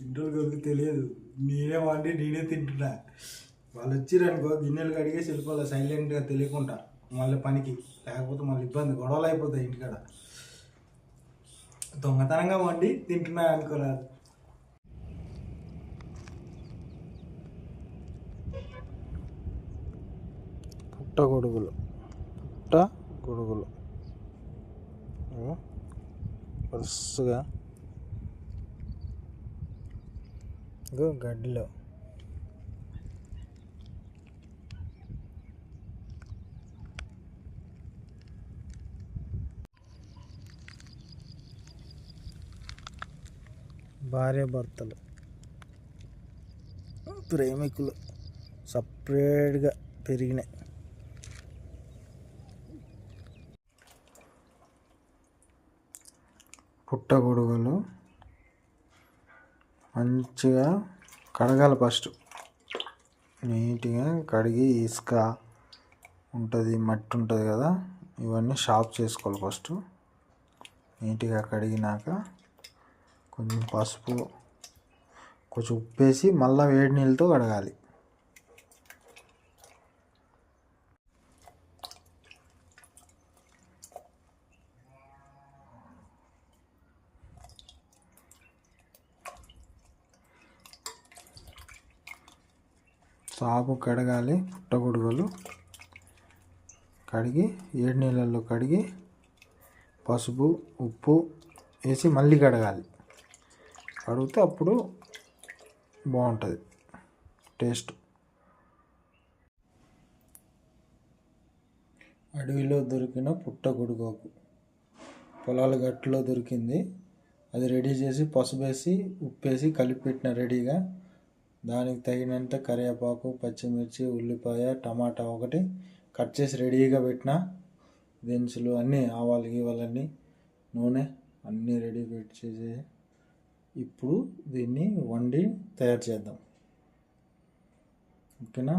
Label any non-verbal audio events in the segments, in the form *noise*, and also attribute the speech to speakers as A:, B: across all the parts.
A: Inter కొరకు తెలియదు. నేనే వండి నేనే తింటున్నా. వాళ్ళు వచ్చిరనుకో గిన్నెలు కడిగేసి వెళ్ళిపోవాలి సైలెంట్గా తెలియకుండా. మళ్ళీ పనికి. లేకపోతే మళ్ళీ ఇబ్బంది. గొడవలు అయిపోతాయి ఇంటికాడ. దొంగతనంగా వండి తింటున్నా అనుకోరాదు పుట్ట గొడుగులు. పుట్ట గొడుగులు. వరుసగా ఇగో గడ్డిలో భార్య భర్తలు. ప్రేమికులు సపరేట్గా పెరిగినాయి. పుట్టగొడుగులు మంచిగా కడగాలి ఫస్ట్ నీట్గా కడిగి ఇసుక ఉంటుంది మట్టి ఉంటుంది కదా ఇవన్నీ షాప్ చేసుకోవాలి ఫస్ట్ నీట్గా కడిగినాక కొంచెం పసుపు కొంచెం ఉప్పు వేసి మళ్ళీ వేడి నీళ్ళతో కడగాలి. సాపు కడగాలి పుట్టగొడుగులు కడిగి ఏడు నీళ్ళల్లో కడిగి పసుపు ఉప్పు వేసి మళ్ళీ కడగాలి. కడిగితే అప్పుడు బాగుంటుంది. టేస్ట్. అడవిలో దొరికిన పుట్టగొడుగోకు పొలాల గట్టులో దొరికింది. అది రెడీ చేసి పసుపు వేసి ఉప్పు వేసి కలిపి పెట్టిన రెడీగా దానికి తగినంత కరివేపాకు పచ్చిమిర్చి ఉల్లిపాయ టమాటా ఒకటి కట్ చేసి రెడీగా పెట్టిన దినుసులు అన్నీ ఆవాలు గీవాలన్నీ నూనె అన్నీ రెడీ పెట్టి ఇప్పుడు దీన్ని వండి తయారు చేద్దాం. ఓకేనా?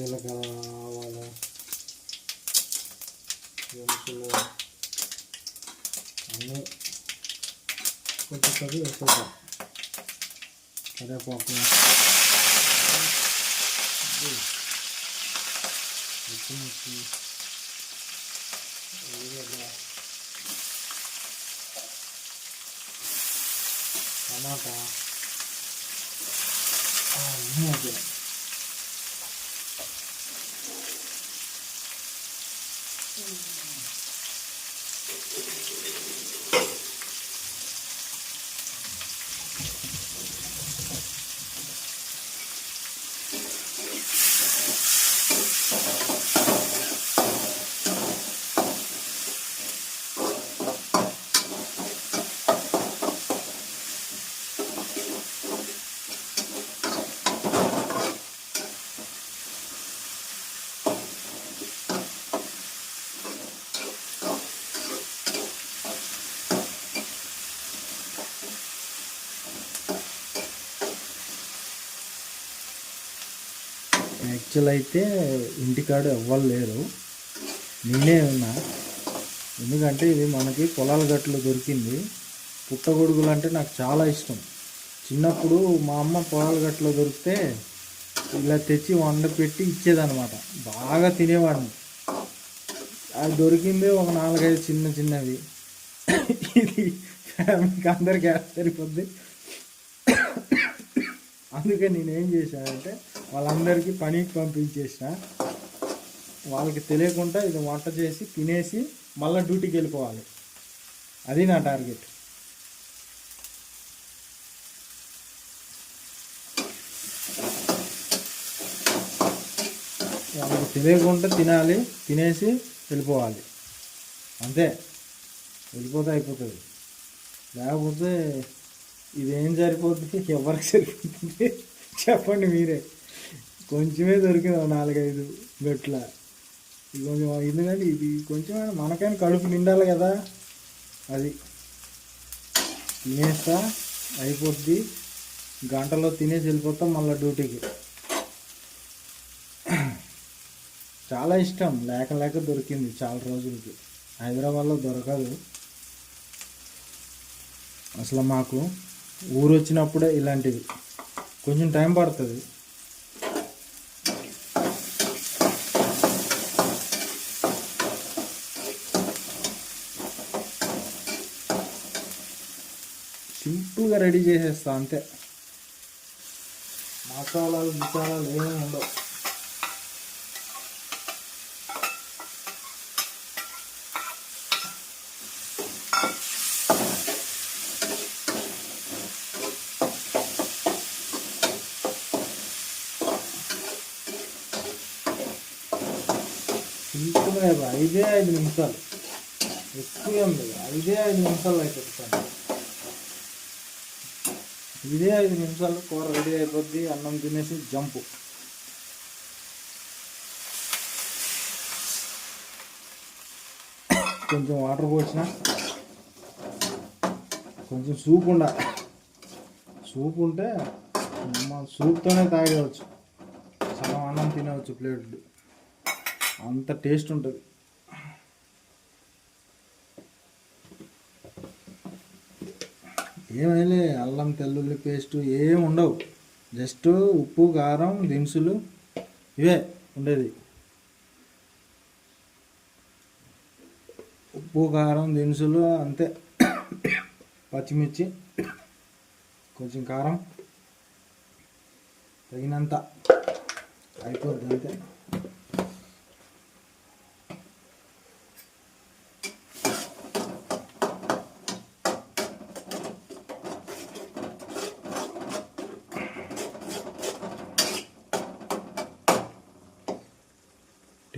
A: జీలకర్ర ఆవాలు దినుసులు అన్నీ కొంచెం కొద్ది వేసేద్దాం కరివేపాకు పచ్చిమిర్చి ఉల్లిగడ్డ టమాటా అన్నీ అదే యాక్చువల్ అయితే ఇంటికాడ ఎవ్వరు లేరు. నేనే ఉన్నా. ఎందుకంటే ఇది మనకి పొలాల గట్లు దొరికింది. పుట్టగొడుగులు అంటే నాకు చాలా ఇష్టం. చిన్నప్పుడు మా అమ్మ పొలాల గట్లో దొరికితే ఇలా తెచ్చి వండ పెట్టి ఇచ్చేదనమాట బాగా తినేవాడిని అది దొరికింది ఒక నాలుగైదు చిన్న చిన్నవి. ఇది ఫ్యామిలీకి అందరికి సరిపోద్ది. అందుకే నేనేం చేశానంటే వాళ్ళందరికీ పనికి పంపించేసిన. వాళ్ళకి తెలియకుండా ఇది వంట చేసి తినేసి మళ్ళీ డ్యూటీకి వెళ్ళిపోవాలి. అది నా టార్గెట్. వాళ్ళకి తెలియకుండా తినాలి తినేసి వెళ్ళిపోవాలి. అంతే. వెళ్ళిపోతే అయిపోతుంది. లేకపోతే ఇదేం సరిపోతుంది ఎవరికి సరిపోతుంది? చెప్పండి మీరే. కొంచెమే దొరికింది నాలుగైదు గట్ల ఇది కొంచెం ఎందుకంటే ఇది కొంచెం మనకైనా కడుపు నిండాలి కదా. అది తినేస్తా అయిపోద్ది. గంటలో తినేసి వెళ్ళిపోతాం మళ్ళీ డ్యూటీకి. చాలా ఇష్టం లేక లేక దొరికింది చాలా రోజులకి. హైదరాబాద్లో దొరకదు. అసలు మాకు ఊరు వచ్చినప్పుడే ఇలాంటివి కొంచెం టైం పడుతుంది. సింపుల్గా రెడీ చేసేస్తా అంతే. మసాలాలు మసాలాలు ఏమీ ఉండవు. సింపుల్గా ఐదే ఐదు నిమిషాలు. ఎక్కువ ఏం ఐదే ఐదు నిమిషాలు అయిపోతుంది. ఇదే ఐదు నిమిషాలు కూర రెడీ అయిపోద్ది అన్నం తినేసి జంపు. కొంచెం వాటర్ పోసిన. కొంచెం సూప్ ఉండ. సూప్ ఉంటే అమ్మ సూప్తోనే తాగేయచ్చు సగం అన్నం తినవచ్చు ప్లేట్ అంత టేస్ట్ ఉంటుంది. ఏమైలే అల్లం తెల్లుల్లి పేస్ట్ ఏం ఉండవు. జస్ట్ ఉప్పు కారం దినుసులు ఇవే ఉండేది. ఉప్పు కారం దినుసులు అంతే. పచ్చిమిర్చి కొంచెం కారం. తగినంత. అయిపోద్ది అంతే.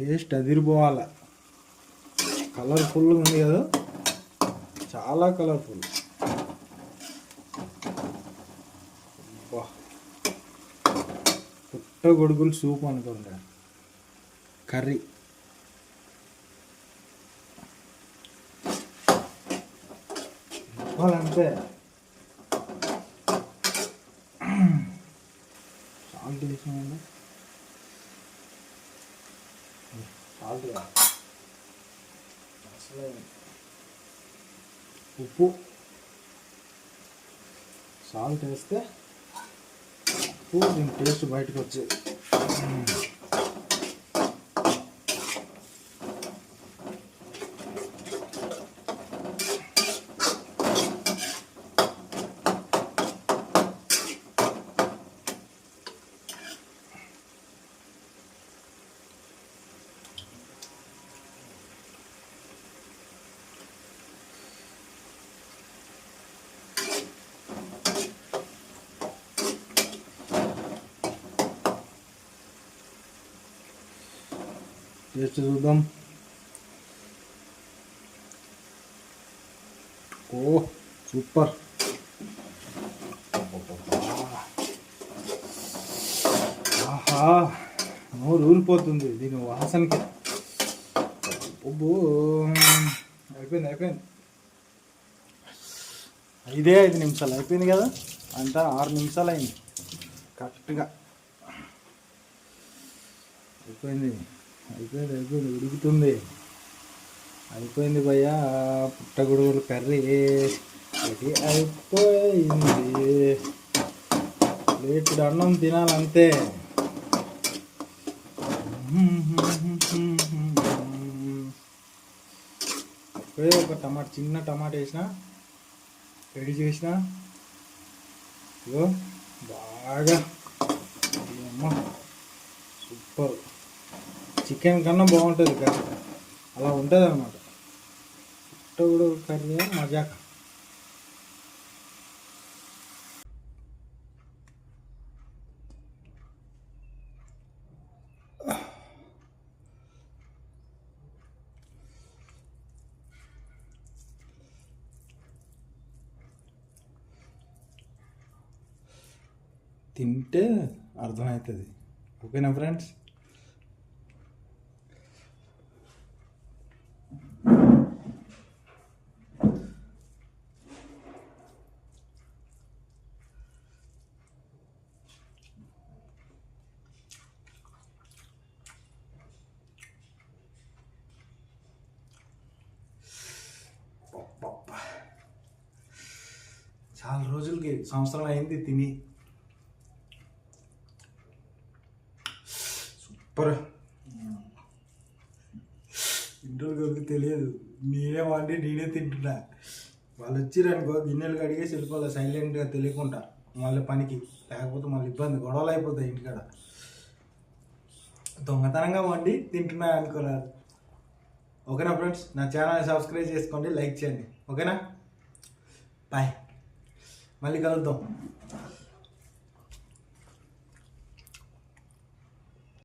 A: టేస్ట్ అదిరిపోవాల. కలర్ఫుల్గా ఉంది కదా? చాలా కలర్ఫుల్. అబ్బా. పుట్ట గొడుగులు సూప్ అనుకోండి కర్రీ. చెప్పాలంటే *clears throat* సాల్ట్ వేసామండి సాల్ట్ అసలు ఉప్పు. సాల్ట్ వేస్తే ఉప్పు దీని టేస్ట్ బయటకు వచ్చేది టేస్ట్ చూద్దాం ఓ సూపర్ ఆహా నోరు ఊరిపోతుంది దీని వాసనకి ఉబ్బు అయిపోయింది అయిపోయింది ఐదే ఐదు నిమిషాలు అయిపోయింది కదా అంతా ఆరు నిమిషాలు అయింది కరెక్ట్గా అయిపోయింది అయిపోయింది అయిపోయింది ఉడుకుతుంది. అయిపోయింది భయ్యా పుట్టగొడుగులు కర్రీ. రెడీ అయిపోయింది. ఇప్పుడు అన్నం తినాలంతే. ఇప్పుడే ఒక టమాటా చిన్న టమాటా వేసిన రెడీ చేసిన. ఇగో బాగా. అమ్మ సూపర్. చికెన్ కన్నా బాగుంటుంది కర్రీ అలా ఉంటుంది అనమాట కూడా కర్రీ మజాక. తింటే అర్థమవుతుంది ఓకేనా ఫ్రెండ్స్? రోజులకి సంవత్సరం అయింది తిని. సూపర్. ఇంట్లో తెలియదు. నేనే వండి నేనే తింటున్నా. వాళ్ళు వచ్చిరనుకో గిన్నెలు కడిగేసి వెళ్ళిపోవాలి సైలెంట్గా తెలియకుండా. మళ్ళీ పనికి. లేకపోతే మళ్ళీ ఇబ్బంది. గొడవలు అయిపోతాయి ఇంటికాడ. దొంగతనంగా వండి తింటున్నా అనుకోరాదు ఓకేనా ఫ్రెండ్స్? నా ఛానల్ని సబ్స్క్రైబ్ చేసుకోండి లైక్ చేయండి. ఓకేనా? బాయ్. మళ్ళీ కలుద్దాం